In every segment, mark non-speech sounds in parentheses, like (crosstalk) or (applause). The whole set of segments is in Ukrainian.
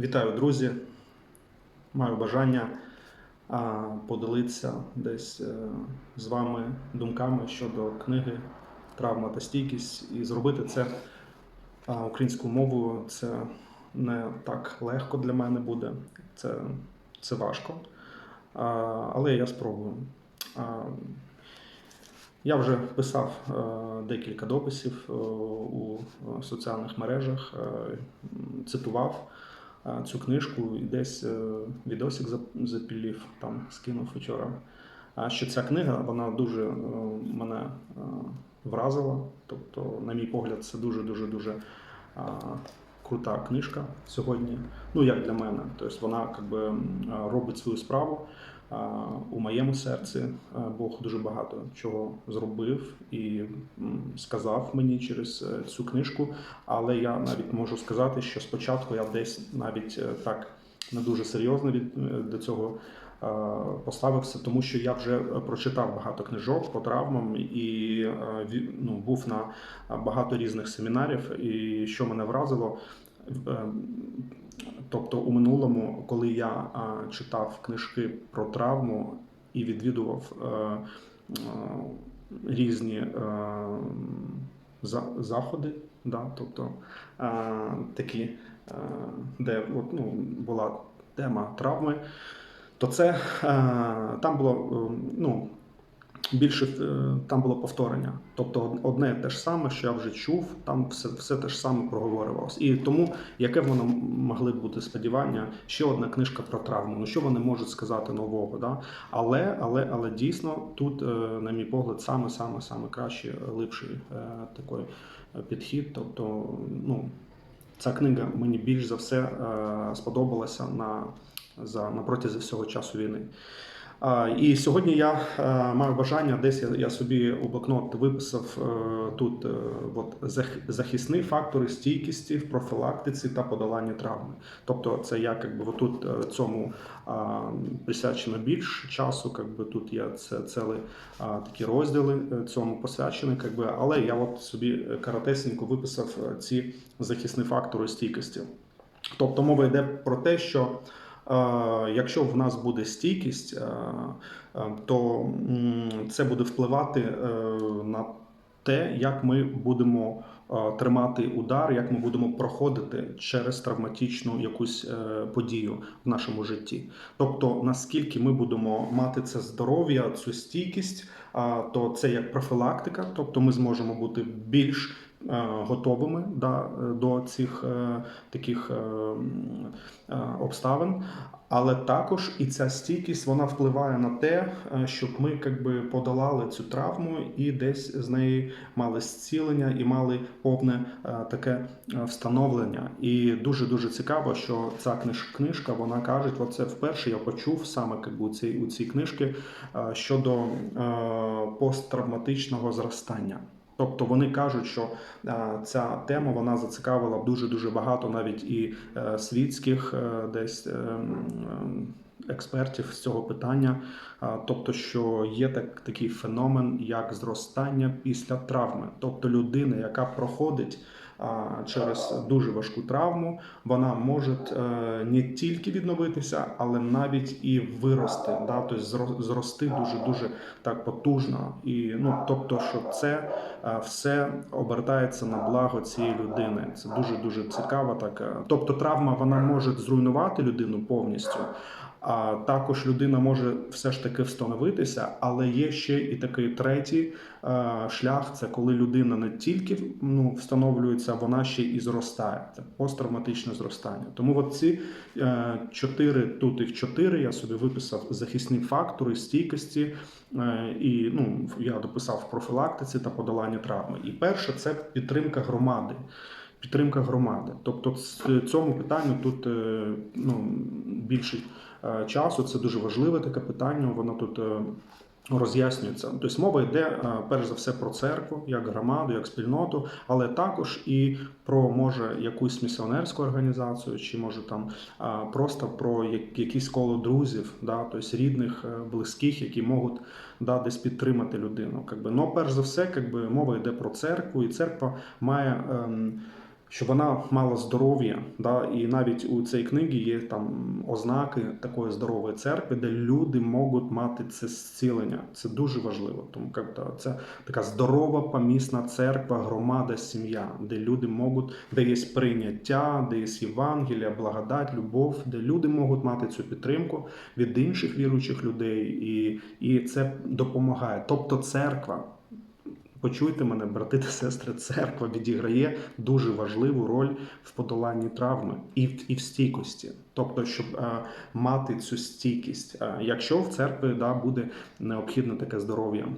Вітаю, друзі! Маю бажання поділитися десь е, з вами думками щодо книги Травма та стійкість і зробити це українською мовою. Це не так легко для мене буде, це, це важко. Але я спробую. Я вже писав е, декілька дописів е, у соціальних мережах, цитував цю книжку і десь е, відосик запілів, там скинув вчора. А що ця книга вона дуже е, мене е, вразила. Тобто, на мій погляд, це дуже дуже крута книжка сьогодні. Ну як для мене. Тобто вона якби, робить свою справу. У моєму серці е, Бог дуже багато чого зробив і сказав мені через е, цю книжку. Але я навіть можу сказати, що спочатку я десь навіть е, так не дуже серйозно від до цього поставився, тому що я вже прочитав багато книжок по травмам і ну, був на багато різних семінарів. І що мене вразило. Е, Тобто у минулому, коли я читав книжки про травму і відвідував е, е, різні заходи, да, тобто такі, де от, ну, була тема травми, то це там було ну, більше е, там було повторення. Тобто одне те ж саме, що я вже чув, там все, все те ж саме проговорювалося. І тому яке воно могли бути сподівання? Ще одна книжка про травму. Ну що вони можуть сказати нового? Да? Але, але, але дійсно тут, е, на мій погляд, саме саме саме кращий, липший е, такий підхід. Тобто, ну. Ця книга мені більш за все сподобалася на, за, на протязі всього часу війни. І сьогодні я е, маю бажання, десь я, я собі у блокнот виписав е, тут е, от, зах- захисні фактори стійкості в профілактиці та подоланні травми. Тобто, це я якби тут цьому присвячено більш часу. Якби тут є це а, такі розділи цьому посвячені, якби, але я от собі коротесенько виписав ці захисні фактори стійкості. Тобто мова йде про те, що якщо в нас буде стійкість, е, е, то це буде впливати е, на те, як ми будемо тримати удар, як ми будемо проходити через травматичну якусь подію в нашому житті. Тобто, наскільки ми будемо мати це здоров'я, цю стійкість, то це як профілактика, тобто ми зможемо бути більш готовими да, до цих е, таких е, е, обставин. Але також і ця стійкість вона впливає на те, е, щоб ми якби подолали цю травму і десь з неї мали зцілення і мали повне е, таке е, встановлення. І дуже дуже цікаво, що ця книжка вона каже, оце вперше я почув саме якби, у цій у цій книжці е, щодо е, посттравматичного зростання. Тобто вони кажуть, що е, ця тема вона зацікавила дуже дуже багато навіть і е, світських е, десь е, м, експертів з цього питання. Тобто, що є так, такий феномен, як зростання після травми. Тобто людина, яка проходить через дуже важку травму, вона може е, не тільки відновитися, але навіть і вирости, да? тобто зрости дуже дуже так потужно. І ну тобто, що це е, все обертається на благо цієї людини. Це дуже дуже цікаво. Так, тобто, травма вона може зруйнувати людину повністю. А також людина може все ж таки встановитися, але є ще і такий третій е, шлях: це коли людина не тільки ну, встановлюється, вона ще і зростає. Це посттравматичне зростання. Тому от ці е, чотири, тут їх чотири, я собі виписав захисні фактори стійкості, е, і ну, я дописав в профілактиці та подоланні травми. І перше це підтримка громади. Підтримка громади. Тобто, цьому питанню тут ну, більше часу. Це дуже важливе таке питання. Воно тут е, роз'яснюється. Тобто мова йде е, перш за все про церкву, як громаду, як спільноту, але також і про може якусь місіонерську організацію, чи може там е, просто про якісь коло друзів, да, тобто рідних, е, близьких, які можуть да, десь підтримати людину. Якби. Ну, перш за все, якби, мова йде про церкву, і церква має. ем, щоб вона мала здоров'я. Да? І навіть у цій книгі є там ознаки такої здорової церкви, де люди можуть мати це зцілення. Це дуже важливо. Тому це така здорова помісна церква, громада, сім'я, де люди можуть, де є прийняття, де є Євангелія, благодать, любов, де люди можуть мати цю підтримку від інших віруючих людей, і, і це допомагає. Тобто церква. Почуйте мене, брати та сестри, церква відіграє дуже важливу роль в подоланні травми і в, і в стійкості. Тобто, щоб е, мати цю стійкість. Е, якщо в церкві да, буде необхідне таке здоров'я.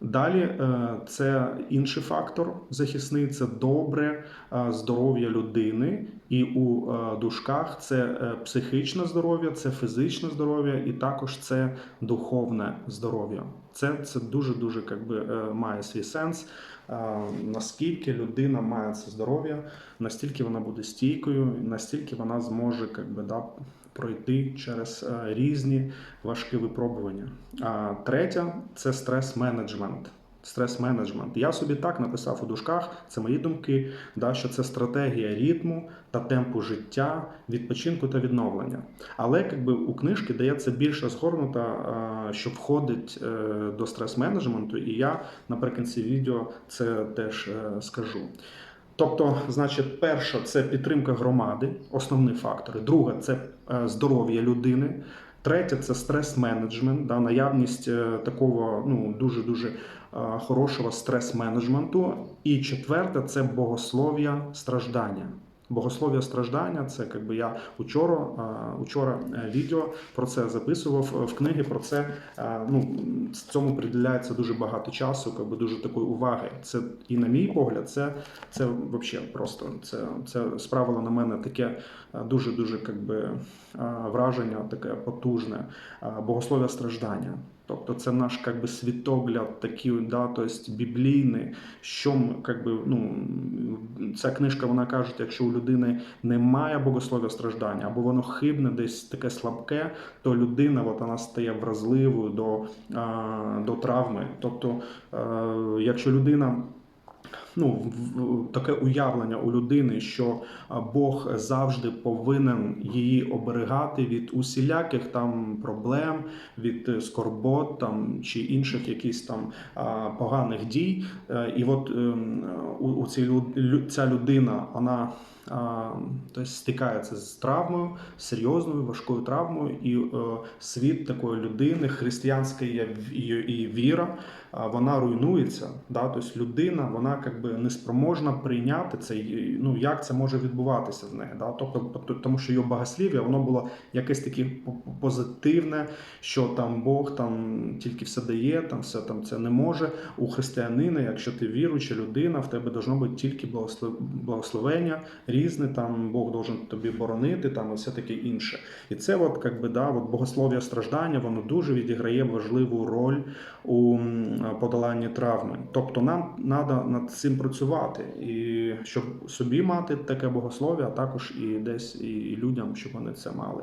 Далі е, це інший фактор захисний це добре здоров'я людини, і у дужках це психічне здоров'я, це фізичне здоров'я, і також це духовне здоров'я. Це, це дуже дуже би, е, має свій сенс. Е, Наскільки людина має це здоров'я, настільки вона буде стійкою, настільки вона зможе би, да, пройти через е, різні важкі випробування. А третя це стрес-менеджмент. Стрес-менеджмент. Я собі так написав у дужках, це мої думки, да, що це стратегія ритму та темпу життя, відпочинку та відновлення. Але якби у книжки дається більше згорнута, що входить е, до стрес-менеджменту, і я наприкінці відео це теж е, скажу. Тобто, значить, перше це підтримка громади, основні фактори. Друге це е, здоров'я людини. Третє це стрес-менеджмент, да, наявність такого ну, дуже дуже хорошого стрес-менеджменту. І четверте це богослов'я страждання. Богослов'я страждання це якби я учора, е, учора е, відео про це записував е, в книги. Про це е, ну цьому приділяється дуже багато часу, якби дуже такої уваги. Це і на мій погляд, це це взагалі просто це, це справило на мене таке дуже дуже якби враження, таке потужне богослов'я страждання. Тобто це наш как би, світогляд, такий, да, тобто біблійний, що как би, ну, ця книжка вона каже, якщо у людини немає богослов'я страждання, або воно хибне, десь таке слабке, то людина от, вона стає вразливою до, до травми. Тобто, а, якщо людина ну, таке уявлення у людини, що Бог завжди повинен її оберігати від усіляких там проблем, від е, скорбот там чи інших якихось там поганих дій. Е, І от ем, у, ця людина, вона. Тобто стикається з травмою, серйозною важкою травмою, і е, світ такої людини, християнська і, віра, вона руйнується. Тобто людина, вона якби неспроможна прийняти це. Ну як це може відбуватися нею? Да? Тобто, тому що його богослів'я воно було якесь таке по- по- позитивне, що там Бог там тільки все дає, там все там це не може. У християнина, якщо ти віруюча людина, в тебе должно бути тільки благословення різне. Там Бог должен тобі боронити, там і все таке інше. І це, от, как би, да, от богослов'я страждання, воно дуже відіграє важливу роль у подоланні травми. Тобто нам треба над цим працювати, і щоб собі мати таке богослов'я, а також і десь і людям, щоб вони це мали.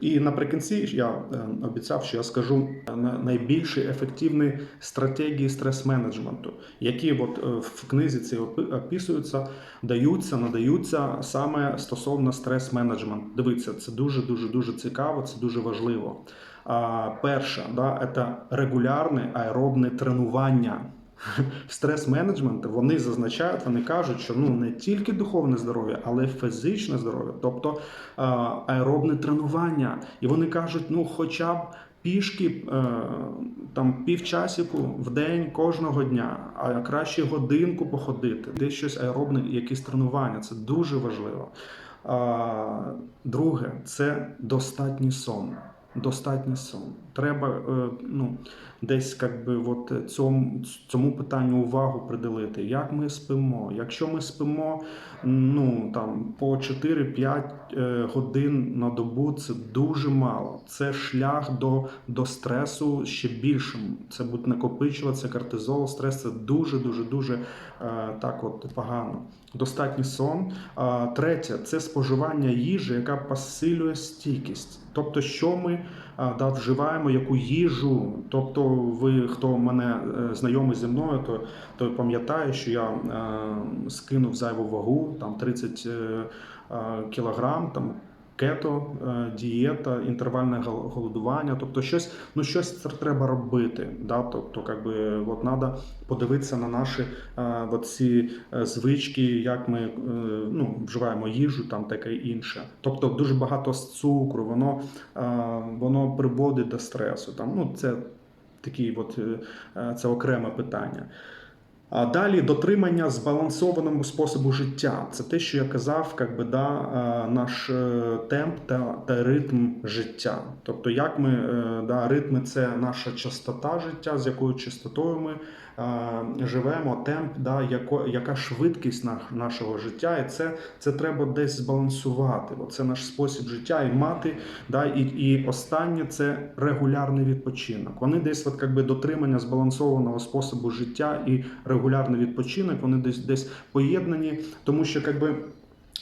І наприкінці я е, обіцяв, що я скажу е, на- найбільші ефективні стратегії стрес-менеджменту, які от е, в книзі ці опи- описуються, даються, надаються саме стосовно стрес-менеджменту. Дивіться, це дуже дуже дуже цікаво, це дуже важливо. Перше, да, це регулярне аеробне тренування. (laughs) Стрес-менеджмент вони зазначають, вони кажуть, що ну не тільки духовне здоров'я, але й фізичне здоров'я, тобто аеробне тренування. І вони кажуть, ну хоча б пішки е, там півчасику в день кожного дня, а краще годинку походити, десь щось аеробне, якісь тренування. Це дуже важливо. Друге, це достатній сон. Достатній сон. Треба е, ну, десь как би, от цьому, цьому питанню увагу приділити. Як ми спимо? Якщо ми спимо ну, там, по 4-5 е, годин на добу, це дуже мало. Це шлях до, до стресу ще більшим. Це буде накопичуватися кортизол, стрес це дуже, дуже, дуже е, так от погано. достатній сон. Третє це споживання їжі, яка посилює стійкість. Тобто, що ми да, вживаємо, яку їжу. Тобто, ви, хто мене е, знайомий зі мною, то, то пам'ятає, що я скинув зайву вагу, там 30 е, е, кілограм. Там, Кето, е, дієта, інтервальне голодування, тобто щось, ну щось треба робити. Да? Тобто, как от треба подивитися на наші ці звички, як ми ну, вживаємо їжу, там таке інше. Тобто дуже багато цукру, воно, воно приводить до стресу. Там, ну, це такі от, це окреме питання. Далі дотримання збалансованому способу життя. Це те, що я казав, як би, да, е, наш е, темп та, та ритм життя. Тобто, як ми е, да, ритми це наша частота життя, з якою частотою ми живемо, темп, да, яко, яка швидкість на, нашого життя, і це, це треба десь збалансувати. Бо це наш спосіб життя і мати. Да, і, і останнє це регулярний відпочинок. Вони десь, от, как би, дотримання збалансованого способу життя і регулярний відпочинок, вони десь десь поєднані, тому що как би,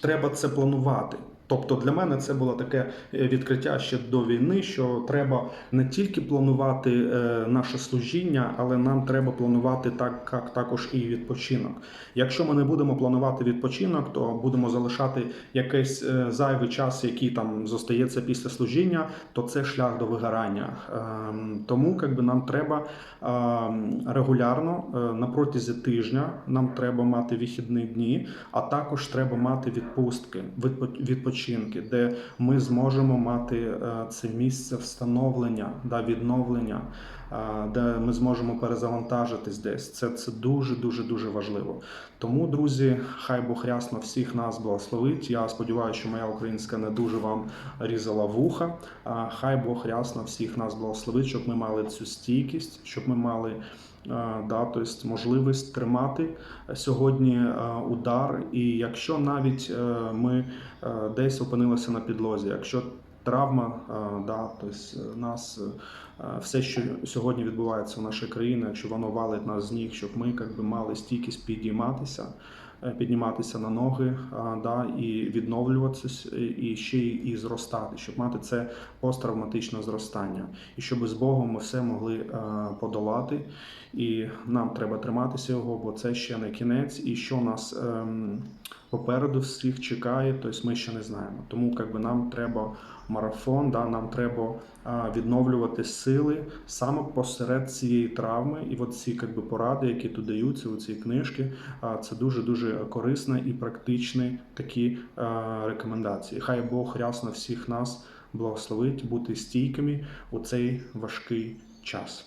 треба це планувати. Тобто для мене це було таке е, відкриття ще до війни, що треба не тільки планувати е, наше служіння, але нам треба планувати так, як також і відпочинок. Якщо ми не будемо планувати відпочинок, то будемо залишати якийсь е, зайвий час, який там зостається після служіння, то це шлях до вигорання. Ем, Тому как би, нам треба ем, регулярно на протязі тижня нам треба мати вихідні дні, а також треба мати відпустки, відпо- відпочинки, де ми зможемо мати е, це місце встановлення, да, відновлення, е, де ми зможемо перезавантажитись десь. Це, це дуже дуже дуже важливо. Тому, друзі, хай Бог рясно всіх нас благословить. Я сподіваюся, що моя українська не дуже вам різала вуха. Хай Бог рясно всіх нас благословить, щоб ми мали цю стійкість, щоб ми мали е, да, тобто можливість тримати сьогодні е, удар. І якщо навіть е, ми е, десь опинилися на підлозі, якщо травма, е, да, тобто нас е, все, що сьогодні відбувається в нашій країні, якщо воно валить нас з ніг, щоб ми якби мали стійкість підійматися. Е, Підніматися на ноги да, і відновлюватися, і ще і зростати, щоб мати це посттравматичне зростання, і щоб з Богом ми все могли е, подолати. І нам треба триматися його, бо це ще не кінець, і що нас ем, попереду всіх чекає, тобто ми ще не знаємо. Тому як би, нам треба марафон, да, нам треба відновлювати сили саме посеред цієї травми. І от ці як би, поради, які тут даються у цій а, це дуже дуже корисні і практичні такі рекомендації. Хай Бог рясно всіх нас благословить бути стійкими у цей важкий час.